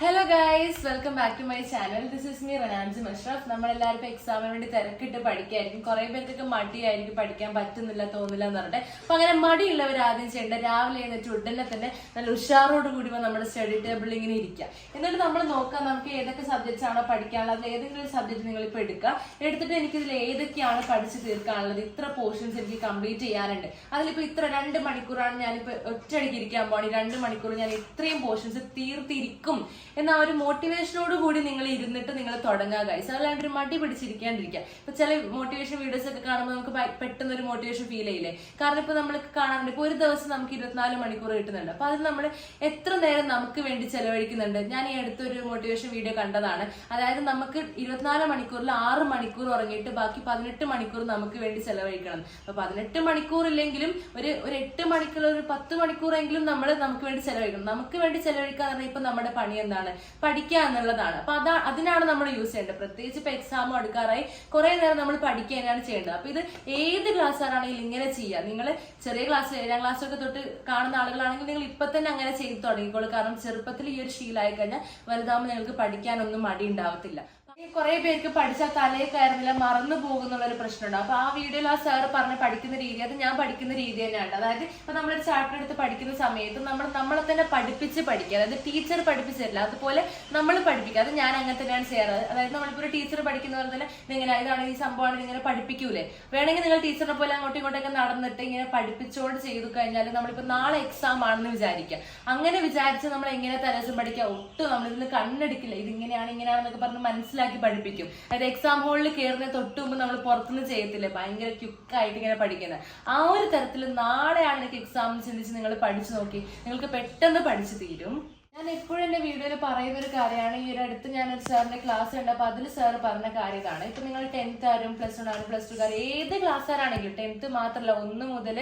Hello guys welcome back to my channel this is me റനാൻസി Musharaf നമ്മളെല്ലാവരും ഇപ്പോൾ എക്സാമിന് വേണ്ടി തിരക്കിട്ട് പഠിക്കായിരിക്കും. കുറെ പേർക്കൊക്കെ മടിയായിരിക്കും പഠിക്കാൻ പറ്റുന്നില്ല തോന്നില്ല എന്ന് പറഞ്ഞിട്ട്. അപ്പം അങ്ങനെ മടിയുള്ളവർ ആദ്യം ചെയ്യേണ്ട രാവിലെ എഴുന്നേറ്റ് ഉടനെ തന്നെ നല്ല ഉഷാറോട് കൂടി നമ്മുടെ സ്റ്റഡി ടേബിളിൽ ഇങ്ങനെ ഇരിക്കുക. എന്നിട്ട് നമ്മൾ നോക്കാം നമുക്ക് ഏതൊക്കെ സബ്ജക്ട്സ് ആണോ പഠിക്കാനുള്ളത് അതിൽ ഏതെങ്കിലും ഒരു സബ്ജക്ട് നിങ്ങൾ ഇപ്പോൾ എടുക്കുക. എടുത്തിട്ട് എനിക്കിതിൽ ഏതൊക്കെയാണ് പഠിച്ച് തീർക്കാനുള്ളത് ഇത്ര പോർഷൻസ് എനിക്ക് കംപ്ലീറ്റ് ചെയ്യാനുണ്ട്. അതിലിപ്പോൾ ഇത്ര രണ്ട് മണിക്കൂറാണ് ഞാനിപ്പോൾ ഒറ്റയടിക്ക് ഇരിക്കാൻ പോകണം രണ്ട് മണിക്കൂർ ഞാൻ ഇത്രയും പോർഷൻസ് തീർത്തിരിക്കും. എന്ന ഒരു മോട്ടിവേഷനോട് കൂടി നിങ്ങൾ ഇരുന്നിട്ട് നിങ്ങൾ തുടങ്ങുക ഗൈസ് അല്ലാണ്ട് ഒരു മടി പിടിച്ചിരിക്കാണ്ടിരിക്കുക ഇപ്പൊ ചില മോട്ടിവേഷൻ വീഡിയോസ് ഒക്കെ കാണുമ്പോൾ നമുക്ക് പെട്ടെന്ന് ഒരു മോട്ടിവേഷൻ ഫീൽ ചെയ്യില്ലേ? കാരണം ഇപ്പൊ നമ്മൾ കാണാറുണ്ട് ഇപ്പൊ ഒരു ദിവസം നമുക്ക് ഇരുപത്തിനാല് മണിക്കൂർ കിട്ടുന്നുണ്ട്. അപ്പൊ അത് നമ്മൾ എത്ര നേരം നമുക്ക് വേണ്ടി ചെലവഴിക്കുന്നുണ്ട്? ഞാൻ ഈ അടുത്തൊരു മോട്ടിവേഷൻ വീഡിയോ കണ്ടതാണ്. അതായത് നമുക്ക് ഇരുപത്തിനാല് മണിക്കൂറിൽ ആറ് മണിക്കൂർ ഉറങ്ങിയിട്ട് ബാക്കി പതിനെട്ട് മണിക്കൂർ നമുക്ക് വേണ്ടി ചെലവഴിക്കണം. അപ്പൊ പതിനെട്ട് മണിക്കൂർ ഇല്ലെങ്കിലും ഒരു ഒരു എട്ട് മണിക്കൂർ ഒരു പത്ത് മണിക്കൂറെങ്കിലും നമ്മൾ നമുക്ക് വേണ്ടി ചെലവഴിക്കണം. നമുക്ക് വേണ്ടി ചെലവഴിക്കാൻ പറഞ്ഞാൽ ഇപ്പൊ നമ്മുടെ പണി എന്താണ്? പഠിക്കുക എന്നുള്ളതാണ്. അപ്പൊ അതാ അതിനാണ് നമ്മൾ യൂസ് ചെയ്യേണ്ടത്. പ്രത്യേകിച്ച് ഇപ്പൊ എക്സാം അടുക്കാറായി കുറെ നേരം നമ്മൾ പഠിക്കുക തന്നെയാണ് ചെയ്യേണ്ടത്. അപ്പൊ ഇത് ഏത് ക്ലാസ്സുകാരാണെങ്കിലും ഇങ്ങനെ ചെയ്യുക. നിങ്ങൾ ചെറിയ ക്ലാസ് ഏഴാം ക്ലാസ് ഒക്കെ തൊട്ട് കാണുന്ന ആളുകളാണെങ്കിൽ നിങ്ങൾ ഇപ്പൊ തന്നെ അങ്ങനെ ചെയ്ത് തുടങ്ങിക്കോളൂ. കാരണം ചെറുപ്പത്തിൽ ഈ ഒരു ശീലമായി കഴിഞ്ഞാൽ വലുതാകുമ്പോൾ നിങ്ങൾക്ക് പഠിക്കാനൊന്നും മടി ഉണ്ടാവത്തില്ല. കുറെ പേർക്ക് പഠിച്ചാൽ തലയിൽ കയറുന്നില്ല മറന്നു പോകുന്നുള്ള ഒരു പ്രശ്നമുണ്ട്. അപ്പൊ ആ വീഡിയോയിൽ ആ സാർ പറഞ്ഞ പഠിക്കുന്ന രീതി അത് ഞാൻ പഠിക്കുന്ന രീതി തന്നെയാണ്. അതായത് ഇപ്പൊ നമ്മളൊരു ചാപ്റ്റർ എടുത്ത് പഠിക്കുന്ന സമയത്ത് നമ്മൾ നമ്മളെ തന്നെ പഠിപ്പിച്ച് പഠിക്കുക. അതായത് ടീച്ചർ പഠിപ്പിച്ചിട്ടില്ല അതുപോലെ നമ്മൾ പഠിപ്പിക്കുക. അത് ഞാൻ അങ്ങനെ തന്നെയാണ് ചെയ്യാറ്. അതായത് നമ്മളിപ്പോ ഒരു ടീച്ചർ പഠിക്കുന്ന പോലെ തന്നെ ഇങ്ങനെ ഇതാണ് ഈ സംഭവമാണ് ഇങ്ങനെ പഠിപ്പിക്കൂലേ? വേണമെങ്കിൽ നിങ്ങൾ ടീച്ചറിനെ പോലെ അങ്ങോട്ടും ഇങ്ങോട്ടൊക്കെ നടന്നിട്ട് ഇങ്ങനെ പഠിപ്പിച്ചുകൊണ്ട് ചെയ്തു കഴിഞ്ഞാൽ നമ്മളിപ്പോ നാളെ എക്സാം ആണെന്ന് വിചാരിക്കുക. അങ്ങനെ വിചാരിച്ച് നമ്മൾ എങ്ങനെ തലേദിവസം പഠിക്കുക? ഒട്ടും നമ്മളിതിന് കണ്ണെടുക്കില്ല. ഇതിങ്ങനെയാണ് ഇങ്ങനെയാണെന്നൊക്കെ പറഞ്ഞ് മനസ്സിലാക്കി പഠിപ്പിക്കും. അതായത് എക്സാം ഹോളിൽ കയറുന്ന തൊട്ട് മുമ്പ് നമ്മൾ പുറത്തുനിന്ന് ചെയ്യത്തില്ലേ? ഭയങ്കര ക്യുക്കായിട്ട് ഇങ്ങനെ പഠിക്കുന്നത് ആ ഒരു തരത്തിൽ നാളെയാണ് എനിക്ക് എക്സാം ചിന്തിച്ച് നിങ്ങൾ പഠിച്ചു നോക്കി. നിങ്ങൾക്ക് പെട്ടെന്ന് പഠിച്ചു തീരും. ഞാൻ എപ്പോഴും എന്റെ വീഡിയോയിൽ പറയുന്ന ഒരു കാര്യമാണ്. ഈ ഒരു അടുത്ത് ഞാൻ ഒരു സാറിന്റെ ക്ലാസ് ഉണ്ട് അപ്പൊ അതിൽ സാർ പറഞ്ഞ കാര്യം ഇതാണ് ഇപ്പൊ നിങ്ങൾ ടെൻത്ത് ആരും പ്ലസ് വൺ ആരും പ്ലസ് ടു കാരും ഏത് ക്ലാസ്സുകാരാണെങ്കിലും ടെൻത്ത് മാത്രമല്ല ഒന്ന് മുതൽ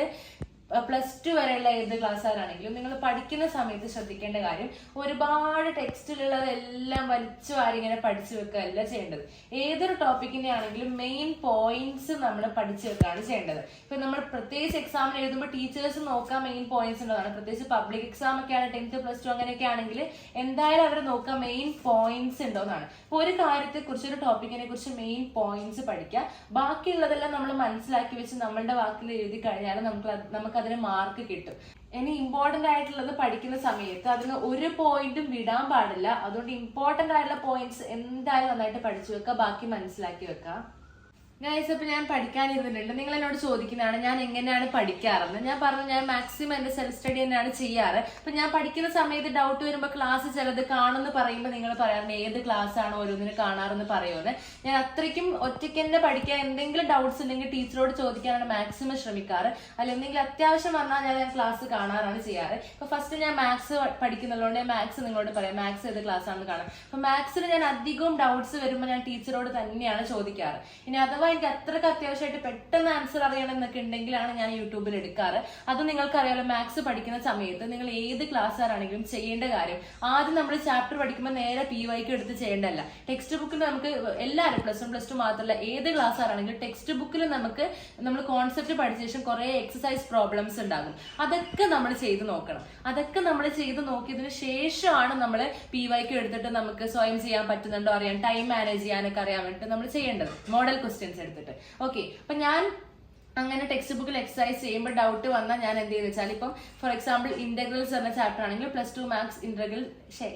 പ്ലസ് ടു വരെയുള്ള ഏത് ക്ലാസ്സുകാരാണെങ്കിലും നിങ്ങൾ പഠിക്കുന്ന സമയത്ത് ശ്രദ്ധിക്കേണ്ട കാര്യം ഒരുപാട് ടെക്സ്റ്റിലുള്ളതെല്ലാം വലിച്ചു വാരി ഇങ്ങനെ പഠിച്ചു വെക്കുകയല്ല ചെയ്യേണ്ടത്. ഏതൊരു ടോപ്പിക്കിനെ ആണെങ്കിലും മെയിൻ പോയിന്റ്സ് നമ്മൾ പഠിച്ചു വെക്കുകയാണ് ചെയ്യേണ്ടത്. ഇപ്പൊ നമ്മൾ പ്രത്യേകിച്ച് എക്സാമിന് എഴുതുമ്പോൾ ടീച്ചേഴ്സ് നോക്കാൻ മെയിൻ പോയിന്റ്സ് ഉള്ളതാണ്. പ്രത്യേകിച്ച് പബ്ലിക് എക്സാം ഒക്കെ ആണ് ടെൻത്ത് പ്ലസ് ടു അങ്ങനെയൊക്കെ ആണെങ്കിൽ എന്തായാലും അവർ നോക്കാൻ മെയിൻ പോയിന്റ്സ് ഉണ്ടോന്നാണ്. അപ്പൊ ഒരു കാര്യത്തെ കുറിച്ച് ഒരു ടോപ്പിക്കിനെ കുറിച്ച് മെയിൻ പോയിന്റ്സ് പഠിക്കുക. ബാക്കിയുള്ളതെല്ലാം നമ്മൾ മനസ്സിലാക്കി വെച്ച് നമ്മളുടെ വാക്കിൽ എഴുതി കഴിഞ്ഞാൽ നമുക്ക് നമുക്ക് അതിന് മാർക്ക് കിട്ടും. ഇനി ഇമ്പോർട്ടന്റ് ആയിട്ടുള്ളത് പഠിക്കുന്ന സമയത്ത് അതിന് ഒരു പോയിന്റും വിടാൻ പാടില്ല. അതുകൊണ്ട് ഇമ്പോർട്ടന്റ് ആയിട്ടുള്ള പോയിന്റ്സ് എന്തായാലും നന്നായിട്ട് പഠിച്ചു വെക്കുക. ബാക്കി മനസ്സിലാക്കി വെക്കുക. ഗൈസ് ഇപ്പൊ ഞാൻ പഠിക്കാനിരുന്നിട്ടുണ്ട് നിങ്ങൾ എന്നോട് ചോദിക്കുന്നതാണ് ഞാൻ എങ്ങനെയാണ് പഠിക്കാറെന്ന് ഞാൻ പറഞ്ഞു ഞാൻ മാക്സിമം എന്റെ സെൽഫ് സ്റ്റഡി തന്നെയാണ് ചെയ്യാറ്. അപ്പൊ ഞാൻ പഠിക്കുന്ന സമയത്ത് ഡൗട്ട് വരുമ്പോൾ ക്ലാസ് ചിലത് കാണുമെന്ന് പറയുമ്പോൾ നിങ്ങൾ പറയാറുണ്ട് ഏത് ക്ലാസ് ആണ് ഓരോന്നിന് കാണാറെന്ന് പറയുമെന്ന് ഞാൻ അത്രയ്ക്കും ഒറ്റയ്ക്ക് തന്നെ പഠിക്കാൻ എന്തെങ്കിലും ഡൗട്ട്സ് ഉണ്ടെങ്കിൽ ടീച്ചറോട് ചോദിക്കാനാണ് മാക്സിമം ശ്രമിക്കാറ്. അല്ല എന്തെങ്കിലും അത്യാവശ്യം വന്നാൽ ഞാൻ ക്ലാസ് കാണാറാണ് ചെയ്യാറ്. ഇപ്പൊ ഫസ്റ്റ് ഞാൻ മാത്സ് പഠിക്കുന്നുള്ളതുകൊണ്ട് ഞാൻ മാത്സ് നിങ്ങളോട് പറയാം മാത്സ് ഏത് ക്ലാസ് ആണെന്ന് കാണാം. അപ്പൊ മാത്സിൽ ഞാൻ അധികവും ഡൗട്ട്സ് വരുമ്പോൾ ഞാൻ ടീച്ചറോട് തന്നെയാണ് ചോദിക്കാറ്. ഇനി അഥവാ എനിക്ക് അത്രയ്ക്ക് അത്യാവശ്യമായിട്ട് പെട്ടെന്ന് ആൻസർ അറിയണം എന്നൊക്കെ ഉണ്ടെങ്കിലാണ് ഞാൻ യൂട്യൂബിൽ എടുക്കാറ്. അത് നിങ്ങൾക്കറിയാലോ മാത്സ് പഠിക്കുന്ന സമയത്ത് നിങ്ങൾ ഏത് ക്ലാസ്സുകാരാണെങ്കിലും ചെയ്യേണ്ട കാര്യം. ആദ്യം നമ്മൾ ചാപ്റ്റർ പഠിക്കുമ്പോൾ നേരെ പി വൈക്ക് എടുത്ത് ചെയ്യേണ്ടല്ല ടെക്സ്റ്റ് ബുക്കിൽ നമുക്ക് എല്ലാവരും പ്ലസ് വൺ പ്ലസ് ടു മാത്രമല്ല ഏത് ക്ലാസ്സുകാരാണെങ്കിലും ടെക്സ്റ്റ് ബുക്കിൽ നമുക്ക് നമ്മൾ കോൺസെപ്റ്റ് പഠിച്ച ശേഷം കുറെ എക്സസൈസ് പ്രോബ്ലംസ് ഉണ്ടാകും. അതൊക്കെ നമ്മൾ ചെയ്ത് നോക്കണം. അതൊക്കെ നമ്മൾ ചെയ്ത് നോക്കിയതിന് ശേഷമാണ് നമ്മൾ പി വൈക്ക് എടുത്തിട്ട് നമുക്ക് സ്വയം ചെയ്യാൻ പറ്റുന്നുണ്ടോ അറിയാൻ ടൈം മാനേജ് ചെയ്യാനൊക്കെ അറിയാൻ വേണ്ടിയിട്ട് നമ്മൾ ചെയ്യേണ്ടത്. മോഡൽ ക്വസ്റ്റ്യൻസ് എടുത്തിട്ട്. ഓക്കെ അപ്പൊ ഞാൻ അങ്ങനെ ടെക്സ്റ്റ് ബുക്കിൽ എക്സസൈസ് ചെയ്യുമ്പോൾ ഡൗട്ട് വന്നാൽ ഞാൻ എന്ത് ചെയ്യുന്നത് വെച്ചാൽ ഇപ്പം ഫോർ എക്സാമ്പിൾ ഇന്റഗ്രൽസ് എന്ന ചാപ്റ്റർ ആണെങ്കിൽ plus two maths integral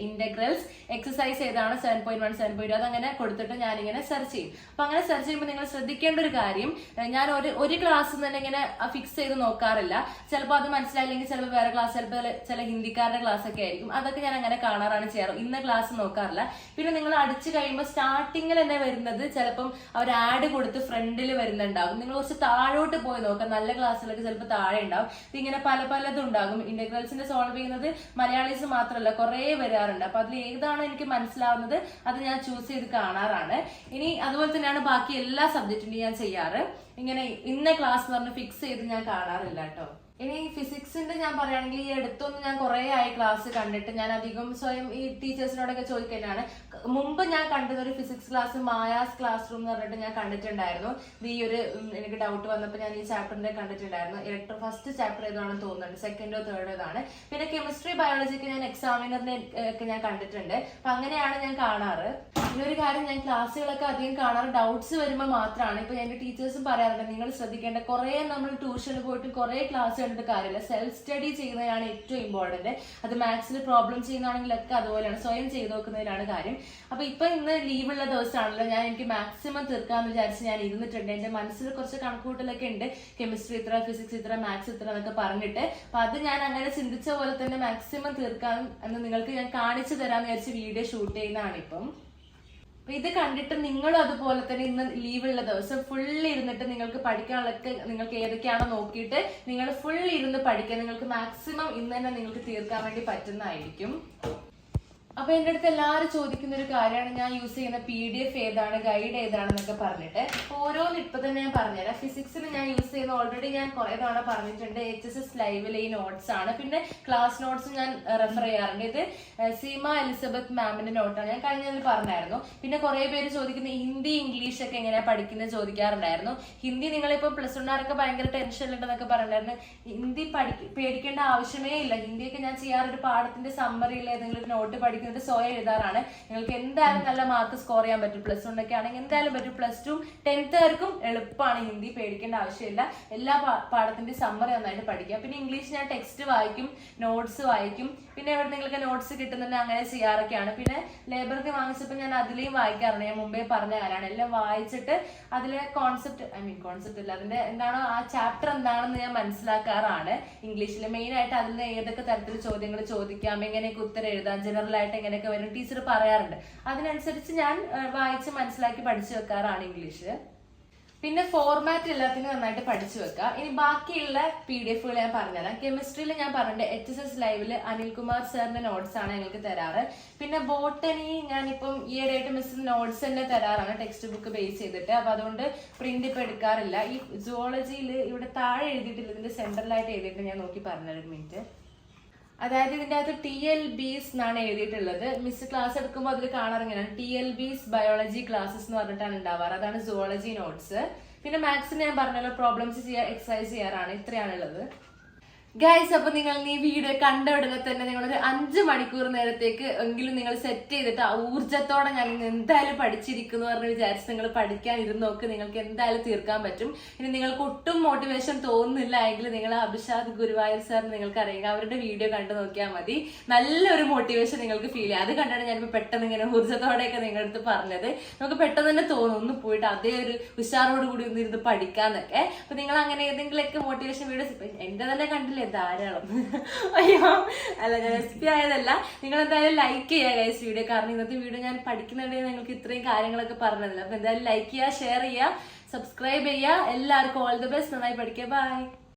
integrals exercise ഏതാണ് seven point one seven point അതങ്ങനെ കൊടുത്തിട്ട് ഞാനിങ്ങനെ സെർച്ച് ചെയ്യും. അപ്പൊ അങ്ങനെ സെർച്ച് ചെയ്യുമ്പോൾ നിങ്ങൾ ശ്രദ്ധിക്കേണ്ട ഒരു കാര്യം ഞാൻ ഒരു ഒരു ക്ലാസ് തന്നെ ഇങ്ങനെ ഫിക്സ് ചെയ്ത് നോക്കാറില്ല. ചിലപ്പോൾ അത് മനസ്സിലായില്ലെങ്കിൽ ചിലപ്പോൾ വേറെ ക്ലാസ് ചിലപ്പോൾ ചില ഹിന്ദിക്കാരുടെ ക്ലാസ് ഒക്കെ ആയിരിക്കും. അതൊക്കെ ഞാൻ അങ്ങനെ കാണാറാണ് ചെയ്യാറ്. ഇന്ന ക്ലാസ് നോക്കാറില്ല. പിന്നെ നിങ്ങൾ അടിച്ചു കഴിയുമ്പോൾ സ്റ്റാർട്ടിങ്ങിൽ തന്നെ വരുന്നത് ചിലപ്പം അവർ ആഡ് കൊടുത്ത് ഫ്രണ്ടിൽ വരുന്നുണ്ടാകും. നിങ്ങൾ കുറച്ച് താഴോട്ട് പോയി നോക്കാം. നല്ല ക്ലാസ്സിലൊക്കെ ചിലപ്പോൾ താഴെ ഉണ്ടാവും. ഇതിങ്ങനെ പല പലതും ഉണ്ടാകും. ഇന്റഗ്രൽസിന്റെ സോൾവ് ചെയ്യുന്നത് മലയാളീസ് മാത്രമല്ല കുറേ വരാറുണ്ട്. അപ്പൊ അതിൽ ഏതാണ് എനിക്ക് മനസ്സിലാവുന്നത്? അത് ഞാൻ ചൂസ് ചെയ്ത് കാണാറാണ്. ഇനി അതുപോലെ തന്നെയാണ് ബാക്കി എല്ലാ സബ്ജക്റ്റിന്റെയും ഞാൻ ചെയ്യാറ്. ഇങ്ങനെ ഇന്ന ക്ലാസ് എന്ന് പറഞ്ഞ് ഫിക്സ് ചെയ്ത് ഞാൻ കാണാറില്ല കേട്ടോ. ഇനി ഫിസിക്സിന്റെ ഞാൻ പറയുകയാണെങ്കിൽ ഈ അടുത്തൊന്നും ഞാൻ കുറെ ആയി ക്ലാസ് കണ്ടിട്ട് ഞാൻ അധികം സ്വയം ഈ ടീച്ചേഴ്സിനോടൊക്കെ ചോദിക്കാനാണ് മുമ്പ് ഞാൻ കണ്ടത് ഒരു physics class Maya's class room എന്ന് പറഞ്ഞിട്ട് ഞാൻ കണ്ടിട്ടുണ്ടായിരുന്നു. ഈ ഒരു എനിക്ക് ഡൗട്ട് വന്നപ്പോൾ ഞാൻ ഈ ചാപ്റ്ററിന്റെ കണ്ടിട്ടുണ്ടായിരുന്നു. ഇലക്ട്രോ ഫസ്റ്റ് ചാപ്റ്റർ ഏതാണെന്ന് തോന്നുന്നുണ്ട് സെക്കൻഡോ തേർഡോ ഇതാണ്. പിന്നെ കെമിസ്ട്രി ബയോളജിക്ക് ഞാൻ എക്സാമിനറിനെ ഒക്കെ ഞാൻ കണ്ടിട്ടുണ്ട്. അപ്പൊ അങ്ങനെയാണ് ഞാൻ കാണാറ്. പിന്നെ ഒരു കാര്യം ഞാൻ ക്ലാസ്സുകളൊക്കെ അധികം കാണാറ് ഡൗട്ട്സ് വരുമ്പോൾ മാത്രമാണ് ഇപ്പൊ എന്റെ ടീച്ചേഴ്സും പറയാറുണ്ട് നിങ്ങൾ ശ്രദ്ധിക്കേണ്ട കുറെ നമ്മൾ ട്യൂഷന് പോയിട്ട് കുറെ ക്ലാസ് കണ്ടിട്ട് കാര്യമില്ല. സെൽഫ് സ്റ്റഡി ചെയ്യുന്നതാണ് ഏറ്റവും ഇമ്പോർട്ടന്റ് അത് മാത്സിൽ പ്രോബ്ലം ചെയ്യുന്നതാണെങ്കിലൊക്കെ അതുപോലെയാണ് സ്വയം ചെയ്തു നോക്കുന്നതിലാണ് കാര്യം. അപ്പൊ ഇപ്പൊ ഇന്ന് ലീവുള്ള ദിവസമാണല്ലോ. ഞാൻ എനിക്ക് മാക്സിമം തീർക്കാന്ന് വിചാരിച്ച് ഞാൻ ഇരുന്നിട്ടുണ്ട്. എന്റെ മനസ്സിൽ കുറച്ച് കണക്കൂട്ടലൊക്കെ ഉണ്ട്. കെമിസ്ട്രി ഇത്ര ഫിസിക്സ് ഇത്ര മാത്സ് ഇത്ര എന്നൊക്കെ പറഞ്ഞിട്ട്. അപ്പൊ അത് ഞാൻ അങ്ങനെ ചിന്തിച്ച പോലെ തന്നെ മാക്സിമം തീർക്കാൻ എന്ന് നിങ്ങൾക്ക് ഞാൻ കാണിച്ചു തരാന്ന് വിചാരിച്ച് വീഡിയോ ഷൂട്ട് ചെയ്യുന്നതാണ് ഇപ്പം. അപ്പൊ ഇത് കണ്ടിട്ട് നിങ്ങളും അതുപോലെ തന്നെ ഇന്ന് ലീവുള്ള ദിവസം ഫുൾ ഇരുന്നിട്ട് നിങ്ങൾക്ക് പഠിക്കാനുള്ളതൊക്കെ നിങ്ങൾക്ക് ഏതൊക്കെയാണോ നോക്കിയിട്ട് നിങ്ങൾ ഫുൾ ഇരുന്ന് പഠിക്കാൻ നിങ്ങൾക്ക് മാക്സിമം ഇന്ന് തന്നെ നിങ്ങൾക്ക് തീർക്കാൻ വേണ്ടി പറ്റുന്നതായിരിക്കും. അപ്പൊ എന്റെ അടുത്ത് എല്ലാവരും ചോദിക്കുന്ന ഒരു കാര്യമാണ് ഞാൻ യൂസ് ചെയ്യുന്ന പി ഡി എഫ് ഏതാണ് ഗൈഡ് ഏതാണെന്നൊക്കെ പറഞ്ഞിട്ട്. ഓരോന്ന് ഇപ്പൊ തന്നെ ഞാൻ പറഞ്ഞുതരാം. ഫിസിക്സിൽ ഞാൻ യൂസ് ചെയ്യുന്ന ഓൾറെഡി ഞാൻ കുറെ തവണ പറഞ്ഞിട്ടുണ്ട്. എച്ച് എസ് എസ് ലൈവിലെ ഈ നോട്ട്സ് ആണ്. പിന്നെ ക്ലാസ് നോട്ട്സ് ഞാൻ റെഫർ ചെയ്യാറുണ്ട്. ഇത് സീമ എലിസബത്ത് മാമിന്റെ നോട്ടാണ് ഞാൻ കഴിഞ്ഞതിൽ പറഞ്ഞായിരുന്നു. പിന്നെ കുറെ പേര് ചോദിക്കുന്ന ഹിന്ദി ഇംഗ്ലീഷ് ഒക്കെ എങ്ങനെയാ പഠിക്കുന്നത് ചോദിക്കാറുണ്ടായിരുന്നു. ഹിന്ദി നിങ്ങളിപ്പോ പ്ലസ് വണ്ണാരൊക്കെ ഭയങ്കര ടെൻഷനിലുണ്ടെന്നൊക്കെ പറഞ്ഞിട്ടുണ്ടായിരുന്നു. ഹിന്ദി പഠി പേടിക്കേണ്ട ആവശ്യമേ ഇല്ല. ഹിന്ദിയൊക്കെ ഞാൻ ചെയ്യാറൊരു പാഠത്തിന്റെ സമ്മറിയിൽ ഏതെങ്കിലും ഒരു നോട്ട് പഠിക്കുന്നത് സ്വയം എഴുതാറാണ്. നിങ്ങൾക്ക് എന്തായാലും നല്ല മാർക്ക് സ്കോർ ചെയ്യാൻ പറ്റും. പ്ലസ് വൺ ഒക്കെ ആണെങ്കിൽ എന്തായാലും പറ്റും. പ്ലസ് ടു ടെൻത്തുകാർക്കും എളുപ്പമാണ് ഹിന്ദി പേടിക്കേണ്ട ആവശ്യമില്ല. എല്ലാ പാഠത്തിന്റെ സമ്മറി നന്നായിട്ട് പഠിക്കുക പിന്നെ ഇംഗ്ലീഷ് ഞാൻ ടെക്സ്റ്റ് വായിക്കും നോട്ട്സ് വായിക്കും. പിന്നെ എവിടെ നിങ്ങൾക്ക് നോട്ട്സ് കിട്ടുന്നുണ്ട്. അങ്ങനെ ചെയ്യാറൊക്കെയാണ് പിന്നെ ലേബറൊക്കെ വാങ്ങിച്ചപ്പോൾ ഞാൻ അതിലെയും വായിക്കാറുണ്ട്. ഞാൻ മുമ്പേ പറഞ്ഞ കാര്യമാണ്. എല്ലാം വായിച്ചിട്ട് അതിലെ കോൺസെപ്റ്റ് ഐ മീൻ കോൺസെപ്റ്റ് ഇല്ല. അതിന്റെ എന്താണോ ആ ചാപ്റ്റർ എന്താണെന്ന് ഞാൻ മനസ്സിലാക്കാറാണ്. ഇംഗ്ലീഷിൽ മെയിൻ ആയിട്ട് അതിൽ നിന്ന് ഏതൊക്കെ തരത്തിൽ ചോദ്യങ്ങൾ ചോദിക്കാം എങ്ങനെയൊക്കെ ഉത്തരം എഴുതാം ജനറൽ ആയിട്ട് എങ്ങനെയൊക്കെ വരും? ടീച്ചർ പറയാറുണ്ട്. അതിനനുസരിച്ച് ഞാൻ വായിച്ച് മനസ്സിലാക്കി പഠിച്ചു വെക്കാറാണ് ഇംഗ്ലീഷ്. പിന്നെ ഫോർമാറ്റ് എല്ലാത്തിനും നന്നായിട്ട് പഠിച്ചു വെക്കുക ഇനി ബാക്കിയുള്ള പി ഡി എഫുകൾ ഞാൻ പറഞ്ഞുതരാം. കെമിസ്ട്രിയിൽ ഞാൻ പറഞ്ഞിട്ട് എച്ച് എസ് എസ് ലൈവിൽ അനിൽകുമാർ സാറിന്റെ നോട്ട്സ് ആണ് ഞങ്ങൾക്ക് തരാറ്. പിന്നെ ബോട്ടണി ഞാനിപ്പം ഈയിടെയായിട്ട് മിസ് നോട്ട്സ് തന്നെ തരാറാണ് ടെക്സ്റ്റ് ബുക്ക് ബേസ് ചെയ്തിട്ട്. അപ്പൊ അതുകൊണ്ട് പ്രിന്റ് ഇപ്പൊ എടുക്കാറില്ല. ഈ സുവോളജിയിൽ ഇവിടെ താഴെ എഴുതിയിട്ടില്ല. ഇതിന്റെ സെൻട്രലായിട്ട് എഴുതിയിട്ട് ഞാൻ നോക്കി പറഞ്ഞൊരു മിനിറ്റ് അതായത് ഇതിന്റെ അകത്ത് ടി എൽ ബീസ് എന്നാണ് എഴുതിയിട്ടുള്ളത്. മിസ് ക്ലാസ് എടുക്കുമ്പോൾ അതിൽ കാണാറിങ്ങനെയാണ്. T L B's biology classes എന്ന് പറഞ്ഞിട്ടാണ് ഉണ്ടാവാറ്. അതാണ് സുവോളജി നോട്ട്സ് പിന്നെ മാത്സിന് ഞാൻ പറഞ്ഞല്ലോ പ്രോബ്ലംസ് ചെയ്യാൻ എക്സസൈസ് ചെയ്യാറാണ്. ഇത്രയാണുള്ളത് ഗൈസ് അപ്പൊ നിങ്ങൾ ഈ വീഡിയോ കണ്ട ഉടനെ തന്നെ നിങ്ങൾ ഒരു അഞ്ച് മണിക്കൂർ നേരത്തേക്ക് എങ്കിലും നിങ്ങൾ സെറ്റ് ചെയ്തിട്ട് ആ ഊർജത്തോടെ ഞാൻ എന്തായാലും പഠിച്ചിരിക്കുന്നു പറഞ്ഞ് വിചാരിച്ച് നിങ്ങൾ പഠിക്കാൻ ഇരുന്ന് നോക്ക് നിങ്ങൾക്ക് എന്തായാലും തീർക്കാൻ പറ്റും. ഇനി നിങ്ങൾക്ക് ഒട്ടും മോട്ടിവേഷൻ തോന്നുന്നില്ല എങ്കിൽ നിങ്ങൾ അഭിഷാദ് ഗുരുവായൂർ സാർ നിങ്ങൾക്ക് അറിയുക അവരുടെ വീഡിയോ കണ്ടു നോക്കിയാൽ മതി. നല്ലൊരു മോട്ടിവേഷൻ നിങ്ങൾക്ക് ഫീൽ ചെയ്യാം. അത് കണ്ടാണ് ഞാനിപ്പോ പെട്ടെന്ന് ഇങ്ങനെ ഊർജത്തോടെയൊക്കെ നിങ്ങളുടെ അടുത്ത് പറഞ്ഞത്. നമുക്ക് പെട്ടെന്ന് തന്നെ തോന്നും ഒന്ന് പോയിട്ട് അതേ ഒരു ഉഷാറോട് കൂടി ഒന്നിരുന്ന് പഠിക്കാന്നൊക്കെ. അപ്പൊ നിങ്ങൾ അങ്ങനെ ഏതെങ്കിലുമൊക്കെ മോട്ടിവേഷൻ വീഡിയോസ് എന്റെ തന്നെ കണ്ടില്ലേ ധാരാളം. അയ്യോ അല്ല ഞാൻ എസ് പി ആയതല്ല. നിങ്ങൾ എന്തായാലും ലൈക്ക് ചെയ്യുക ഗൈസ് വീഡിയോ കാരണം ഇന്നത്തെ വീഡിയോ ഞാൻ പഠിക്കുന്നുണ്ടെങ്കിൽ നിങ്ങൾക്ക് ഇത്രയും കാര്യങ്ങളൊക്കെ പറഞ്ഞതല്ല. അപ്പൊ എന്തായാലും ലൈക്ക് ചെയ്യുക ഷെയർ ചെയ്യുക സബ്സ്ക്രൈബ് ചെയ്യുക എല്ലാവർക്കും ഓൾ ദി ബെസ്റ്റ് നന്നായി പഠിക്കുക. ബൈ